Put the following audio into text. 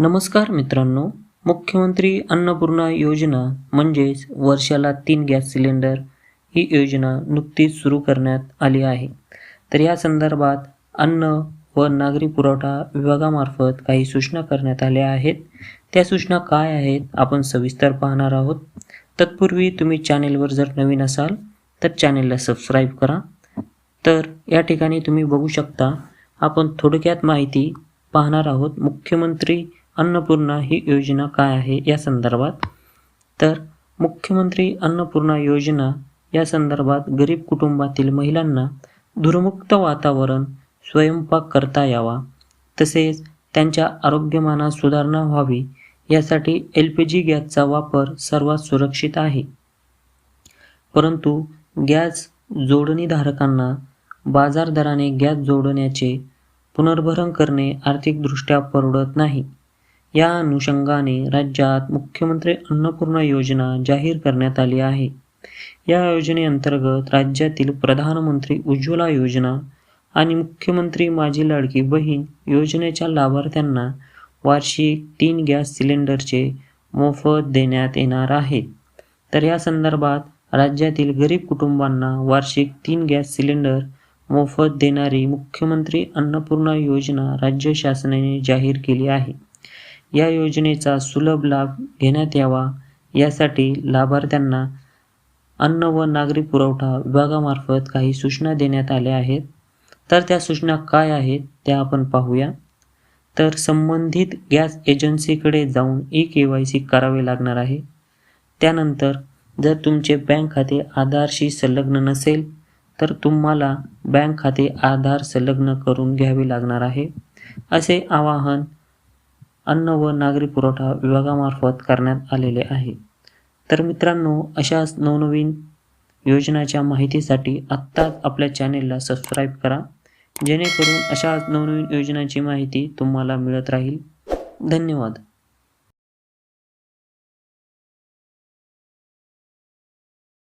नमस्कार मित्रांनो. मुख्यमंत्री अन्नपूर्णा योजना म्हणजेच वर्षाला तीन गॅस सिलेंडर ही योजना नुकतीच सुरू करण्यात आली आहे. तर या संदर्भात अन्न व नागरी पुरवठा विभागामार्फत काही सूचना करण्यात आल्या आहेत. त्या सूचना काय आहेत आपण सविस्तर पाहणार आहोत. तत्पूर्वी तुम्ही चॅनेलवर जर नवीन असाल तर चॅनेलला सबस्क्राईब करा. तर या ठिकाणी तुम्ही बघू शकता आपण थोडक्यात माहिती पाहणार आहोत. मुख्यमंत्री अन्नपूर्णा ही योजना काय आहे या संदर्भात? तर मुख्यमंत्री अन्नपूर्णा योजना या संदर्भात गरीब कुटुंबातील महिलांना धुरमुक्त वातावरण स्वयंपाक करता यावा तसेच त्यांच्या आरोग्यमानात सुधारणा व्हावी यासाठी एल पी जी गॅसचा वापर सर्वात सुरक्षित आहे. परंतु गॅस जोडणीधारकांना बाजार दराने गॅस जोडण्याचे पुनर्भरण करणे आर्थिकदृष्ट्या परवडत नाही. या अनुषंगाने राज्यात मुख्यमंत्री अन्नपूर्णा योजना जाहीर करण्यात आली आहे. या योजनेअंतर्गत राज्यातील प्रधानमंत्री उज्ज्वला योजना आणि मुख्यमंत्री माझी लाडकी बहीण योजनेच्या लाभार्थ्यांना वार्षिक तीन गॅस सिलेंडरचे मोफत देण्यात येणार आहेत तर या संदर्भात राज्यातील गरीब कुटुंबांना वार्षिक तीन गॅस सिलेंडर मोफत देणारी मुख्यमंत्री अन्नपूर्णा योजना राज्य शासनाने जाहीर केली आहे. या योजनेचा सुलभ लाभ घेण्यात यावा. यासाठी लाभार्थ्यांना अन्न व नागरी पुरवठा विभागामार्फत काही सूचना देण्यात आल्या आहेत. तर त्या सूचना काय आहेत त्या आपण पाहूया. तर संबंधित गॅस एजन्सीकडे जाऊन ई के वाय सी करावे लागणार आहे. त्यानंतर जर तुमचे बँक खाते आधारशी संलग्न नसेल तर तुम्हाला बँक खाते आधार संलग्न करून घ्यावे लागणार आहे. असे आवाहन अन्न व नागरी पुरवठा विभागामार्फत करण्यात आलेले आहे. तर मित्रांनो अशाच नवनवीन योजनाच्या माहितीसाठी आत्ताच आपल्या चॅनेलला सबस्क्राईब करा. जेणेकरून अशा नवनवीन योजनांची माहिती तुम्हाला मिळत राहील. धन्यवाद.